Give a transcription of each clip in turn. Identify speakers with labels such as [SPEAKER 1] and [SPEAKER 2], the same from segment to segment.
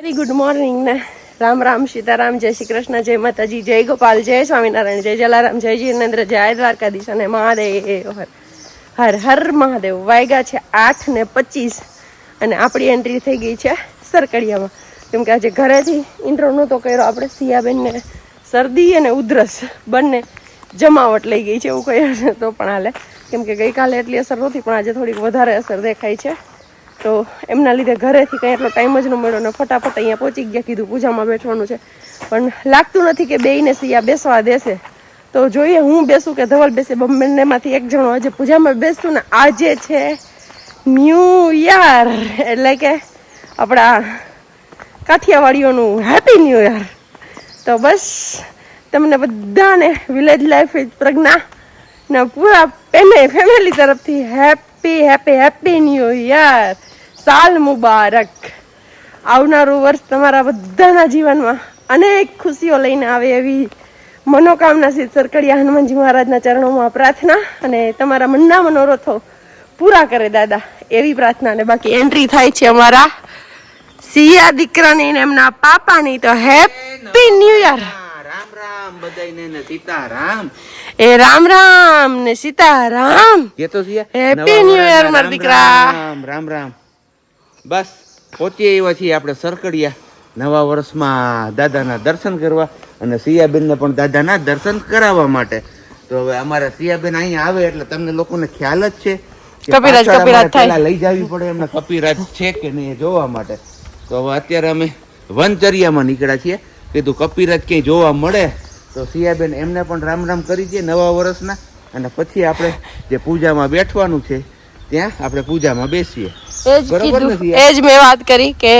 [SPEAKER 1] Very good morning ને. રામ રામ સીતારામ, જય શ્રી કૃષ્ણ, જય માતાજી, જય ગોપાલ, જય સ્વામિનારાયણ, જય જલારામ, જય જીનેન્દ્ર જય દ્વારકાધીશ અને મહાદેવ. હર હર હર મહાદેવ. વાયગા છે આઠ ને પચીસ અને આપણી એન્ટ્રી થઈ ગઈ છે સરકડિયામાં. કેમ કે આજે ઘરેથી ઇન્ટ્રો નહોતો કર્યો, આપણે સિયાબેનને શરદી અને ઉધરસ બંને જમાવટ લઈ ગઈ છે, એવું કહીએ તો પણ હાલે. કેમ કે ગઈકાલે એટલી અસર નહોતી, પણ આજે થોડીક વધારે અસર દેખાય છે. તો એમના લીધે ઘરેથી કંઈ એટલો ટાઈમ જ ન મળ્યો ને ફટાફટ અહીંયા પહોંચી ગયા, કીધું પૂજામાં બેઠવાનું છે. પણ લાગતું નથી કે બેયને સિયા બેસવા દેશે. તો જોઈએ હું બેસું કે ધવલ બેસે, બંનેમાંથી એક જણો આજે પૂજામાં બેસતું ને આજે છે ન્યૂ યર. એટલે કે આપણા કાઠિયાવાડીઓનું હેપી ન્યૂ યર તો બસ, તમને બધાને વિલેજ લાઈફ વિથ પ્રજ્ઞા ના પૂરા ફેમિલી તરફથી happy happy happy new year સાલ મુબારક. આવનારું વર્ષ તમારા બધાના જીવનમાં અનેક ખુશીઓ લઈને આવે એવી મનોકામના સિદ્ધ સરકડિયા હનુમાનજી મહારાજના ચરણોમાં પ્રાર્થના અને તમારા મનના મનોરથો પૂરા કરે દાદા એવી પ્રાર્થના અને બાકી એન્ટ્રી થાય છે અમારા સિયા દીકરાની ને એમના પાપાની તો happy new year
[SPEAKER 2] Ram Ram બધાયને ને સીતારામ.
[SPEAKER 1] એ રામ રામ ને સીતારામ.
[SPEAKER 2] એ તો
[SPEAKER 1] New Year,
[SPEAKER 2] વર્ષના
[SPEAKER 1] મારા દીકરા.
[SPEAKER 2] રામ રામ. બસ પહોંચી એવા છીએ આપણે સરકડિયા નવા વર્ષમાં દાદાના દર્શન કરવા અને સિયાબેનને પણ દાદાના દર્શન કરાવવા માટે. તો હવે અમારા સિયાબેન અહીંયા આવે એટલે તમને લોકોને ખ્યાલ જ છે
[SPEAKER 1] કપિરાજ, કપિરાજ થાય.
[SPEAKER 2] લઈ જવી પડે એમને. કપિરાજ છે કે નહીં જોવા માટે. તો હવે અત્યારે અમે વનચર્યામાં નીકળ્યા છીએ. કીધું કપિરાજ ક્યાંય જોવા મળે. તો સિયાબેન એમને પણ રામ રામ કરી દઈએ નવા વર્ષના. અને પછી આપણે જે પૂજામાં બેઠવાનું છે ત્યાં આપણે પૂજામાં બેસીએ.
[SPEAKER 1] એ જ કીધું. એ જ મેં વાત કરી કે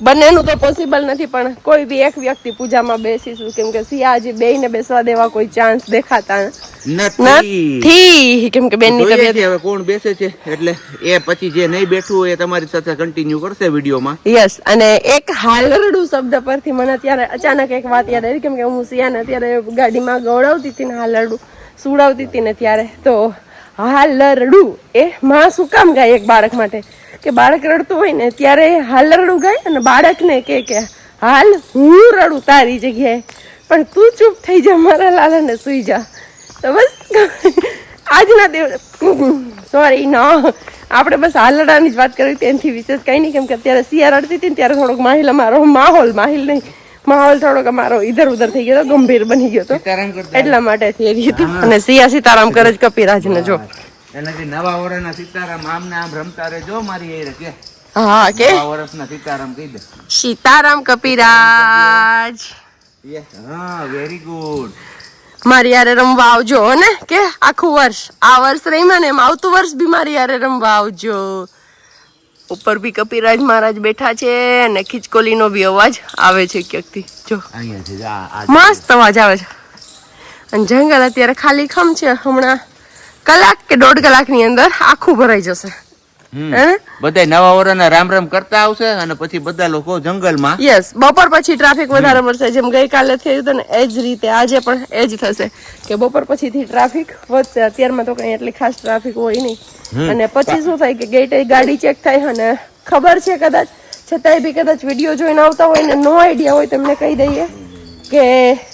[SPEAKER 1] બંનેનું તો પોસિબલ નથી પણ કોઈ બી એક વ્યક્તિ પૂજામાં બેસીશું કેમ કે સિયાજી બેયને બેસવા દેવા કોઈ ચાન્સ દેખાતા
[SPEAKER 2] નથી.
[SPEAKER 1] કેમ કે બેનની તબિયત
[SPEAKER 2] હવે કોણ બેસે છે એટલે એ પછી જે નહીં બેઠું હોય એ તમારી સાથે કન્ટિન્યુ કરશે વિડીયોમાં.
[SPEAKER 1] યસ અને એક હાલરડું શબ્દ પરથી મને અત્યારે અચાનક એક વાત યાદ આવી કેમ કે હું સિયાને અત્યારે ગાડીમાં ગવડાવતી હતી ને હાલરડું સુડાવતી હતી ને ત્યારે તો હાલરડું. એ માં શું કામ ગાય એક બાળક માટે? કે બાળક રડતું હોય ને, ત્યારે હાલરડું ગાય અને બાળકને કે કે, હાલ, હું રડું તારી જગ્યાએ. પણ તું ચૂપ થઈ જા, મારા લાલાને સુઈ જા. તો બસ, આજના દેવ સોરી ન. આપણે બસ હાલડાની જ વાત કરવી તેનાથી વિશેષ કંઈ નહીં, કેમ કે અત્યારે શિયાળ રડતી હતી ને, ત્યારે થોડોક માહિલ અમારો માહોલ માહિલ નહીં. માહોલ થોડોક અમારો ઇધર ઉધર થઈ ગયો હતો ગંભીર બની ગયો હતો એટલા માટે થઈ હતી. અને સિયા સીતારામ કરે જ કપિરાજને જો.
[SPEAKER 2] એનાથી નવા વર્ષના સીતારામ આમ ને આમ રમતા રહેજો મારી એ કે.
[SPEAKER 1] હા કે?
[SPEAKER 2] નવા વર્ષના સીતારામ કહી દે.
[SPEAKER 1] સીતારામ કપિરાજ.
[SPEAKER 2] હા વેરી ગુડ
[SPEAKER 1] મારી યારે રમવા આવજો ને કે? આખું વર્ષ. આ વર્ષ રહીમાં ને એમ આવતું વર્ષ બી મારી યારે રમવા આવજો. ઉપર બી કપિરાજ મહારાજ બેઠા છે અને ખીચકોલીનો બી અવાજ આવે છે ક્યાંકથી જો. મસ્ત અવાજ આવે છે. અને જંગલ અત્યારે ખાલી ખમ છે હમણાં. કલાક કે દોઢ કલાકની અંદર આખું ભરાઈ જશે.
[SPEAKER 2] બધાય નવા વર્ષના રામ રામ કરતા આવશે અને પછી બધા લોકો જંગલમાં
[SPEAKER 1] યસ બપોર પછી ટ્રાફિક વધારે મળશે. જેમ ગઈકાલે થયું હતું ને એ જ રીતે આજે પણ એ જ થશે કે બપોર પછીથી ટ્રાફિક વધશે. અત્યારમાં તો કઈ એટલી ખાસ ટ્રાફિક હોય નહીં. અને પછી શું થાય કે ગેટે ગાડી ચેક થાય અને ખબર છે કદાચ. છતાંય બી કદાચ વીડિયો જોઈને આવતા હોય ને નો આઈડિયા હોય તમને કહી દઈએ કે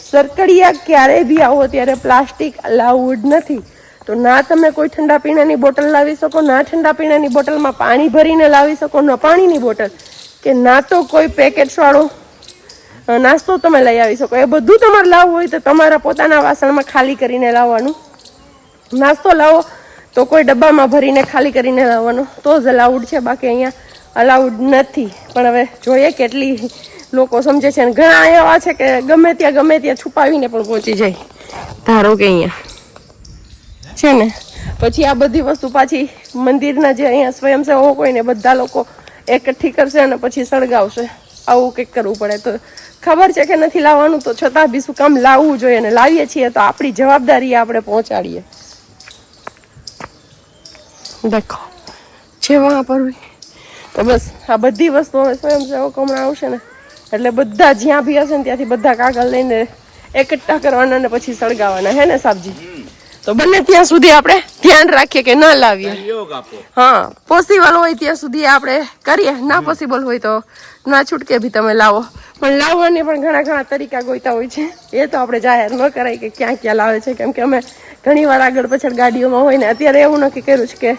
[SPEAKER 1] સરકડિયા ક્યારેય બી આવો ત્યારે પ્લાસ્ટિક અલાઉડ નથી. તો ના તમે કોઈ ઠંડા પીણાની બોટલ લાવી શકો, ના ઠંડા પીણાની બોટલમાં પાણી ભરીને લાવી શકો, ન પાણીની બોટલ. કે ના તો કોઈ પેકેટ્સવાળો નાસ્તો તમે લઈ આવી શકો. એ બધું તમારે લાવવું હોય તો તમારા પોતાના વાસણમાં ખાલી કરીને લાવવાનું. નાસ્તો લાવો તો કોઈ ડબ્બામાં ભરીને ખાલી કરીને લાવવાનો. તો જ અલાઉડ છે, બાકી અહીંયા અલાઉડ નથી. પણ હવે જોઈએ કેટલી લોકો સમજે છે. અને ઘણા એવા છે કે ગમે ત્યાં ગમે ત્યાં છુપાવીને પણ પહોંચી જાય. ધારો કે અહીંયા. છે ને? પછી આ બધી વસ્તુ પાછી મંદિરના જે અહીંયા સ્વયંસેવકો હોય ને બધા લોકો એકઠી કરશે અને પછી સળગાવશે. આવું કંઈક કરવું પડે. તો ખબર છે કે નથી લાવવાનું? તો છતાં બી શું કામ લાવવું જોઈએ અને લાવીએ છીએ તો આપણી જવાબદારી આપણે પહોંચાડીએ. દેખો છે વહાં પર તો બસ આ બધી વસ્તુ હવે સ્વયંસેવકો હમણાં આવશે ને એટલે બધા જ્યાં બી હશે ને ત્યાંથી બધા કાગળ લઈને એકઠા કરવાના અને પછી સળગાવવાના. હે ને સાબજી? તો બને ત્યાં સુધી આપણે ધ્યાન રાખીએ કે ના લાવીએ.
[SPEAKER 2] યોગ
[SPEAKER 1] હા પોસિબલ હોય ત્યાં સુધી આપણે કરીએ. ના પોસિબલ હોય તો ના છૂટકે બી તમે લાવો. પણ લાવવાની પણ ઘણા ઘણા તરીકા ગોઈતા હોય છે. એ તો આપણે જાહેર ન કરાય કે ક્યાં ક્યાં લાવે છે. કેમ કે અમે ઘણી વાર આગળ પાછળ ગાડીઓમાં હોય ને અત્યારે એવું નક્કી કર્યું છે કે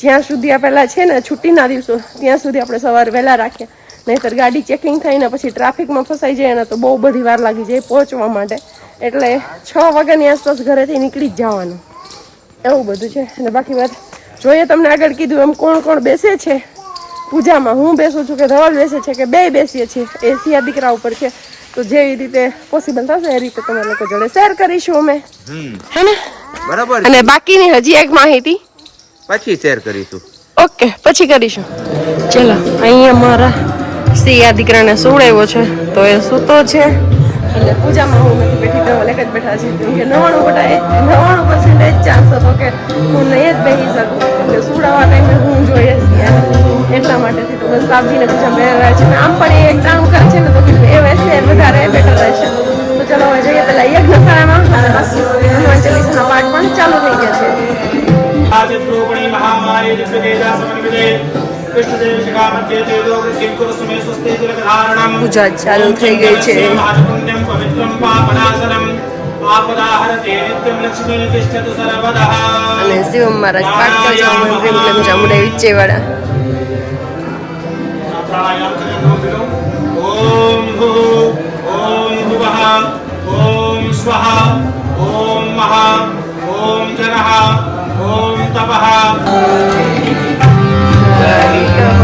[SPEAKER 1] જ્યાં સુધી આ પહેલાં છે ને છુટ્ટીના દિવસો ત્યાં સુધી આપણે સવારે વહેલા રાખીએ. નહીંતર ગાડી ચેકિંગ થઈને પછી ટ્રાફિકમાં ફસાઈ જાય ને તો બહુ બધી વાર લાગી જાય પહોંચવા માટે. એટલે છ વાગ્યાની આસપાસ ઘરેથી નીકળી જ જવાનું. એવું બધું છે. અને બાકી વાત જોઈએ તમને આગળ કીધું એમ કોણ કોણ બેસે છે? પૂજામાં હું બેસું છું કે ધવલ બેસે છે કે બે બેસીએ છીએ? એ સિયા દીકરા ઉપર છે. તો જેવી રીતે પોસિબલ થશે એ રીતે તમે લોકો જોડે શેર કરીશું અમે. હે ને?
[SPEAKER 2] બરાબર
[SPEAKER 1] અને બાકીની હજી એક માહિતી.
[SPEAKER 2] પછી શેર કરીશું.
[SPEAKER 1] ઓકે પછી કરીશું. ચલો અહીંયા મારા સિયા દીકરાને સુવડાવ્યો છે. તો એ સૂતો છે. એટલે પૂજામાં હું નથી બેઠી, તો લેખ જ બેઠા છે. કે નવાણું બધા નવાણું પર્સન્ટેજ ચાન્સ હતો કે હું નહીં જ બેસી શકું. એટલે સુડાવા ટાઈમે હું જોઈએ છીએ એટલા માટેથી તો બસ સાબજીને પૂજા રહે છે. આમ પણ એ એકટાણું કરે છે ને, તો કીધું એ વૈસે વધારે બેટર રહે છે તો ચાલો હવે જઈએ પહેલાં યજ્ઞશાળામાં. અને બાકી હનુમાન ચાલીસાના પાઠ પણ ચાલુ થઈ ગયા છે.
[SPEAKER 3] આજે
[SPEAKER 1] મહામારી ગુજરાત થઈ ગઈ છે અને શિવ મહારાજ પાઠ
[SPEAKER 3] ઓમ ભૂ ઓમ ભુવઃ, ઓમ સ્વાહા ઓમ મહા, ઓમ જનઃ, ઓમ તપઃ. There you go.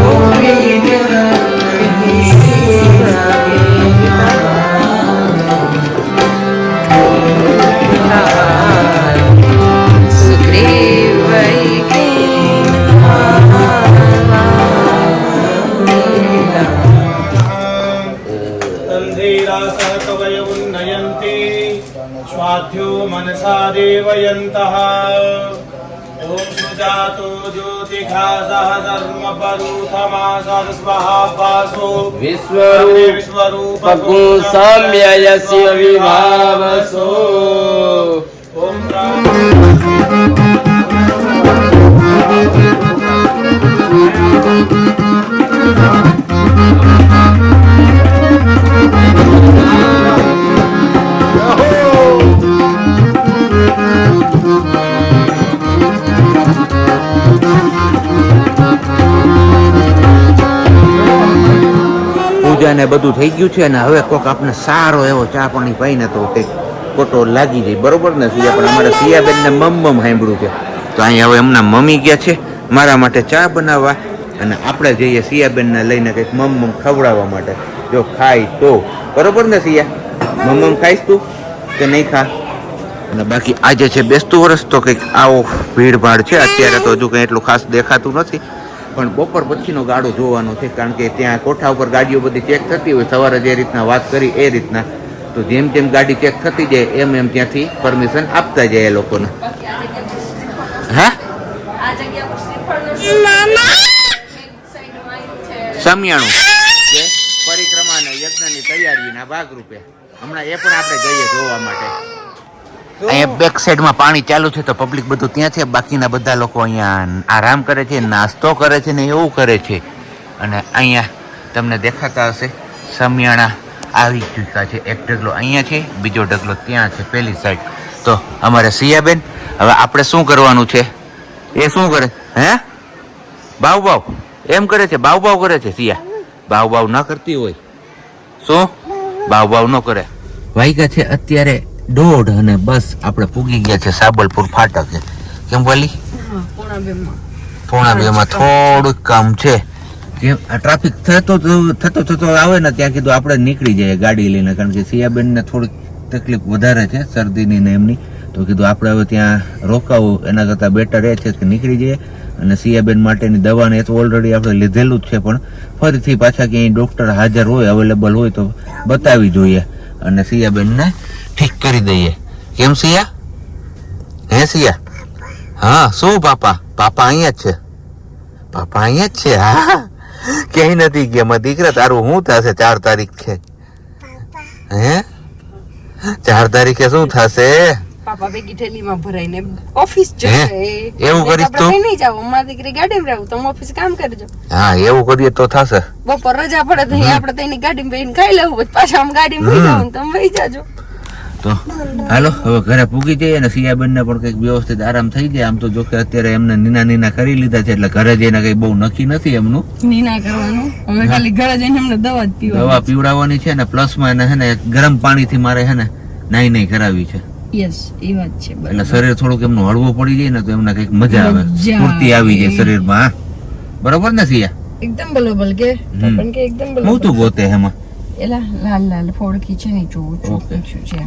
[SPEAKER 4] મહાપાસો
[SPEAKER 3] વિશ્વરૂપ
[SPEAKER 4] વિશ્વરૂપ સમ્યય
[SPEAKER 3] શિવ વિભાવસો
[SPEAKER 2] પૂજા બધું થઈ ગયું છે અને હવે કોક આપણે સારો એવો ચા પાણી પાઈને તો કંઈક ખોટો લાગી જાય. બરોબર ને, સિયા? પણ અમારા સિયાબેનને મમ્મ સાંભળ્યું છે. તો અહીંયા હવે એમના મમ્મી ગયા છે મારા માટે ચા બનાવવા અને આપણે જઈએ સિયાબેનને લઈને કંઈક મમ્મમ ખવડાવવા માટે. જો ખાય તો. બરોબર ને, સિયા? મમ્મ ખાઈશ તું કે નહીં ખા? અને બાકી આજે છે બેસતું વર્ષ તો કંઈક આવો ભીડભાડ છે. અત્યારે તો હજુ કંઈ એટલું ખાસ દેખાતું નથી. પણ બપોર પછીનો ગાડો જોવાનો છે, કારણ કે ત્યાં કોઠા ઉપર ગાડીઓ બધી ચેક થતી હોય, સવારે જે રીતના વાત કરી એ રીતના. તો જેમ જેમ ગાડી ચેક થતી જાય, એમ એમ ત્યાંથી પરમિશન આપતા જાય એ લોકોને. હા? સમિયાણું. પરિક્રમા અને યજ્ઞની તૈયારીના ભાગરૂપે. હમણાં એ પણ આપણે જઈએ જોવા માટે. અહીંયા બેક સાઈડમાં પાણી ચાલુ છે તો પબ્લિક બધું ત્યાં છે. બાકીના બધા લોકો અહીંયા આરામ કરે છે, નાસ્તો કરે છે ને એવું કરે છે. અને અહીંયા તમને દેખાતા હશે, સમિયાણા આવી ચૂક્યા છે. એક ઢગલો અહીંયા છે, બીજો ઢગલો ત્યાં છે પહેલી સાઈડ તો અમારે સિયાબેન, હવે આપણે શું કરવાનું છે? એ શું કરે? હે? બાવ બાવ એમ કરે છે બાવ બાવ કરે છે, સિયા. બાવ બાવ ન કરતી હોય. શું? બાવ બાવ ન કરે. વાયગા છે, અત્યારે દોઢ અને બસ આપણે પૂગી ગયા છે સાબલપુર ફાટકે. કેમ વાલી? પોણા બે માં થોડુંક કામ છે. કેમ આ ટ્રાફિક થતો થતો થતો આવે ને ત્યાં કીધું આપણે નીકળી જઈએ ગાડી લઈને કારણ કે સિયાબેન ને થોડીક તકલીફ વધારે છે શરદીની ને એમની. તો કીધું આપણે હવે ત્યાં રોકાવું. એના કરતાં બેટર એ છે કે નીકળી જઈએ. અને સિયાબેન માટેની દવાને એ તો ઓલરેડી આપણે લીધેલું જ છે પણ ફરીથી પાછા ક્યાંય ડૉક્ટર હાજર હોય અવેલેબલ હોય તો બતાવી જોઈએ. અને સિયાબેનને ઠીક કરી દઈએ. કેમ સિયા? હે સિયા? હા શું પાપા? પાપા અહીંયા જ છે. પાપા અહીંયા જ છે? હા. ક્યાંય નથી ગયા. મારા દીકરા તારું શું થશે? ચાર તારીખ છે. હે? ચાર તારીખે શું થશે?
[SPEAKER 1] પાપા ભેગી થેલીમાં ભરાઈને ઓફિસ જશે
[SPEAKER 2] એવું કરીશ તો?
[SPEAKER 1] નહીં જાવ અમારી દીકરી ગાડીમાં રહેવું તમે ઓફિસ કામ કરજો
[SPEAKER 2] હા એવું કરીએ તો થશે.
[SPEAKER 1] બપોર રજા પડે તો આપણે તેની ગાડીમાં બેહીને ખાઈ લેવું. પછી પાછા આમ ગાડી માં જાવ તમે વહી જાજો.
[SPEAKER 2] તો હાલો હવે ઘરે પૂગી જઈએ અને સિયાબેન પણ કંઈક વ્યવસ્થિત આરામ થઈ જાય. આમ તો જો કે અત્યારે એમને નીના નીના કરી લીધા છે એટલે ઘરે જઈને કઈ બહુ નક્કી નથી એમનું.
[SPEAKER 1] નીના કરવાનું. હવે ખાલી ઘરે જઈને એમને દવા જ પીવા
[SPEAKER 2] દવા પીવડાવવાની છે ને પ્લસમાં એને હે ને ગરમ પાણીથી મારે હે ને નાઈ નાઈ કરાવી છે.
[SPEAKER 1] યસ એ વાત છે
[SPEAKER 2] એટલે શરીર થોડુંક એમનું હળવું પડી જાય ને તો એમને કંઈક મજા આવે. સ્ફૂર્તિ આવી જાય શરીરમાં બરોબર ને સિયા
[SPEAKER 1] એકદમ બલોબલ કે? પણ કે એકદમ
[SPEAKER 2] હું
[SPEAKER 1] બલોબલ.
[SPEAKER 2] તું ગોતે એમાં.
[SPEAKER 1] એલા લાલ લાલ ફોડકી છે ને જોઉં છું છે.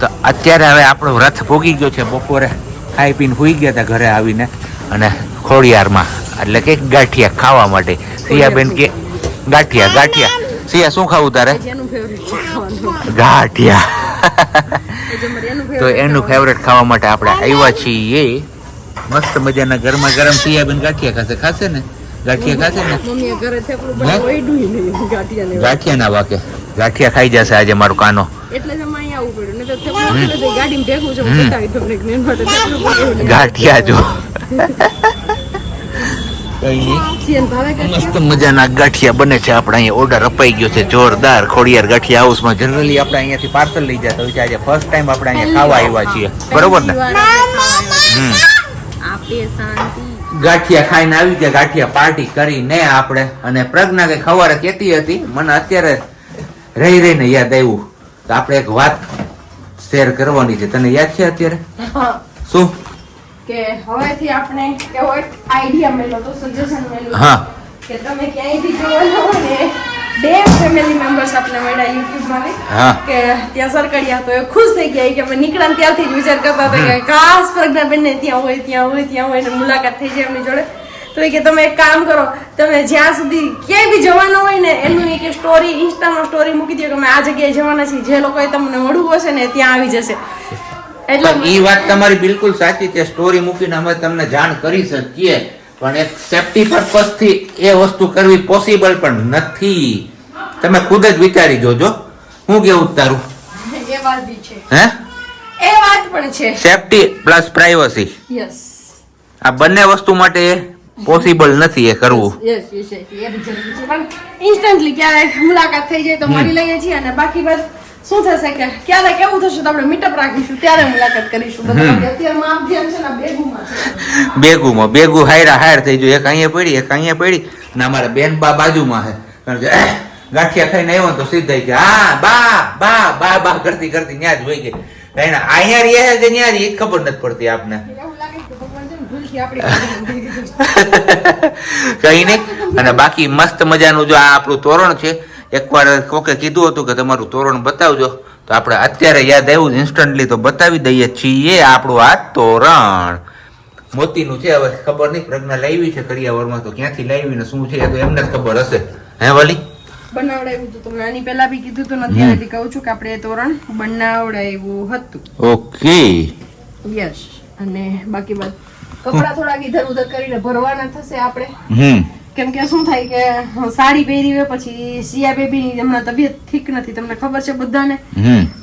[SPEAKER 2] તો અત્યારે હવે આપણો રથ ભોગી ગયો છે. બપોરે ખાઈ પીને સુઈ ગયા હતા ઘરે આવીને અને ખોડિયારમાં એટલે કે ગાંઠિયા ખાવા માટે. સિયાબેન કે ગાંઠિયા ગાંઠિયા. સિયા શું ખાવું તારે? ગાંઠિયા. તો એનું ફેવરેટ ખાવા માટે આપણે આવ્યા છીએ. મસ્ત મજાના ગરમા ગરમ સિયાબેન ગાંઠિયા ખાશે. ખાશે ને? ગાંઠિયા ખાશે ને?
[SPEAKER 1] ઘરે થેપલું.
[SPEAKER 2] ગાંઠિયા ના વાકે. ગાંઠિયા ખાઈ જશે આજે મારું કાનો.
[SPEAKER 1] એટલે અહીંયા આવવું પડ્યું. નહીં તો થેપલું એટલે તો ગાડીમાં ભેગું છે બતાવી તમને કે માટે
[SPEAKER 2] ગાંઠિયા જો. કઈ? નહીં
[SPEAKER 1] સિયન ભાવે ગાંઠિયા?
[SPEAKER 2] મસ્ત મજાના ગાંઠિયા બને છે. આપણે અહીંયા ઓર્ડર અપાઈ ગયો છે. જોરદાર ખોડિયાર ગાંઠિયા હાઉસમાં. જનરલી આપણે અહીંયાથી પાર્સલ લઈ જતા હોય છે. આજે ફર્સ્ટ ટાઈમ આપણે અહીંયા ખાવા આવ્યા છીએ. બરોબર ને? ગાંઠિયા ખાઈને આવી ગયા ગાંઠિયા પાર્ટી કરીને આપણે. અને પ્રજ્ઞા કે ખવારે કેતી હતી. મને અત્યારે રહી રહીને યાદ આવ્યું. તો આપણે એક વાત શેર કરવાની છે. તને યાદ છે અત્યારે? શું?
[SPEAKER 1] કે હવેથી આપણે એવો એક આઈડિયા મેલો તો સજેશન મેલું
[SPEAKER 2] હા.
[SPEAKER 1] કે તમે ક્યાંયથી જોવાના હોય ને બે ફેમિલી મેમ્બર્સ આપણે મળ્યા યુટ્યુબમાં
[SPEAKER 2] હા.
[SPEAKER 1] કે ત્યાં સરકડિયા તો એ ખુશ થઈ ગયા કે અમે નીકળ્યા ને ત્યારથી જ વિચાર કરતા હતા કે કાશ પ્રજ્ઞાબેન ને ત્યાં હોય ત્યાં હોય ત્યાં હોય ને મુલાકાત થઈ જાય એમની જોડે. તો એ કે તમે એક કામ કરો તમે જ્યાં સુધી ક્યાંય બી જવાનું હોય ને એનું એક સ્ટોરી ઇન્સ્ટામાં સ્ટોરી મૂકી દો કે અમે આ જગ્યાએ જવાના છીએ. જે લોકોએ તમને મળવું હશે ને ત્યાં આવી જશે. એટલે
[SPEAKER 2] એ વાત તમારી બિલકુલ સાચી છે. સ્ટોરી મૂકીને અમે તમને જાણ કરી શકીએ. પણ એક સેફટી પર્પઝથી એ વસ્તુ કરવી પોસિબલ પણ નથી. તમે ખુદ જ વિચારી જોજો. હું કેવું તારું?
[SPEAKER 1] એ વાત બી છે.
[SPEAKER 2] હે?
[SPEAKER 1] એ વાત પણ છે.
[SPEAKER 2] સેફટી પ્લસ પ્રાઇવસી
[SPEAKER 1] યસ
[SPEAKER 2] આ બંને વસ્તુ માટે પોસિબલ નથી એ કરવું.
[SPEAKER 1] યસ યસ યસ એ જરૂરી છે. પણ ઇન્સ્ટન્ટલી ક્યારેક મુલાકાત થઈ જાય તો મળી લઈએ છીએ અને બાકી બસ શું થશે કે ક્યારેક એવું થશે તો આપણે મીટઅપ રાખીશું ત્યારે મુલાકાત કરીશું. અત્યારમાં આમ છે ને બેગુમાં છે.
[SPEAKER 2] બેગુમાં. બેગુ હાયરા હાયર થઈ ગયું. એક અહીંયા પડી એક અહીંયા પડી ને અમારા બેન બા બાજુમાં છે. કારણ કે ગાંઠિયા ખાઈને આવ્યો ને તો સીધા કે હા બા બા બા બા. કરતી કરતી ન્યા જ વહી ગઈ. અહીંયા રહી છે રહે જ ખબર નથી પડતી આપને. કઈ નહીં. અને બાકી મસ્ત મજાનું જો આ આપણું તોરણ છે એકવાર કોકે કીધું હતું કે તમારું તોરણ બતાવજો તો આપણે અત્યારે યાદ આવ્યું ઇન્સ્ટન્ટલી તો બતાવી દઈએ છીએ આપણું આ તોરણ. મોતીનું છે હવે ખબર નહીં પ્રજ્ઞા લાવી છે કરિયાવરમાં તો ક્યાંથી લાવી ને શું છે એ તો એમને જ ખબર હશે. હે વાલી?
[SPEAKER 1] બનાવડાવ્યું હતું તમને આની પહેલા બી કીધું તો નથી અત્યારે કહું છું કે આપણે એ તોરણ બનાવડાવ્યું હતું.
[SPEAKER 2] ઓકે.
[SPEAKER 1] યસ અને બાકી બાદ કપડા થોડાક ઇધર ઉધર કરીને ભરવાના થશે આપણે.
[SPEAKER 2] હમ.
[SPEAKER 1] કેમ કે શું થાય કે સાડી પહેરી હોય પછી સિયા બેબીની હમણાં તબિયત ઠીક નથી તમને ખબર છે બધાને?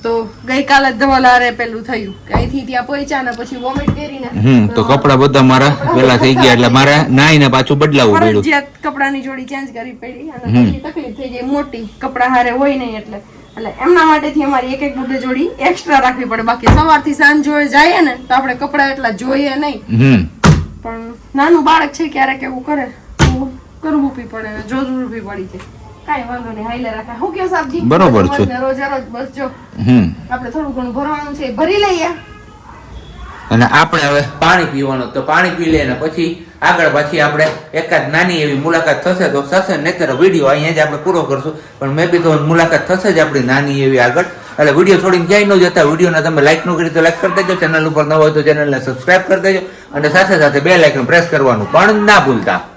[SPEAKER 1] તો ગઈકાલે જ ધવલારે પેલું થયું કે અહીંથી ત્યાં પહોંચ્યા ને પછી વોમિટ કરીને
[SPEAKER 2] તો કપડા બધા મારા પેલા થઈ ગયા એટલે મારે નાઈને પાછું બદલાવવું પડ્યું.
[SPEAKER 1] ફરજિયાત કપડાની જોડી ચેન્જ કરવી પડી અને તકલીફ થઈ ગઈ મોટી કપડા હારે હોય નહીં એટલે. એટલે એમના માટેથી અમારી એક એક બુટે જોડી એક્સ્ટ્રા રાખવી પડે. બાકી સવારથી સાંજ જોડે જાય ને તો આપણે કપડા એટલા જોઈએ નહીં. પણ નાનું બાળક છે ક્યારેક એવું કરે તો કરવું બી પડે જોવું બી પડી છે કાઈ વાંધો નહીં હાઈલે રાખે. હું કે સાહેબજી?
[SPEAKER 2] બરોબર છે.
[SPEAKER 1] રોજને રોજ બસ જો. આપણે થોડું ઘણું ભરવાનું છે ભરી લઈએ.
[SPEAKER 2] અને આપણે હવે પાણી પીવાનું તો પાણી પી લે ને પછી આગળ પાછી આપણે એકાદ નાની એવી મુલાકાત થશે તો થશે, નહીતર વીડિયો અહીંયા જ આપણે પૂરો કરશું. પણ મેં બી તો મુલાકાત થશે જ આપણી નાની એવી આગળ. એટલે વીડિયો છોડીને ક્યાંય ન જતા વિડીયોને તમે લાઇક ન કરી તો લાઇક કરી દેજો. ચેનલ ઉપર ન હોય તો ચેનલને સબસ્ક્રાઇબ કરી દેજો. અને સાથે સાથે બે લાઇકન પ્રેસ કરવાનું પણ ના ભૂલતા.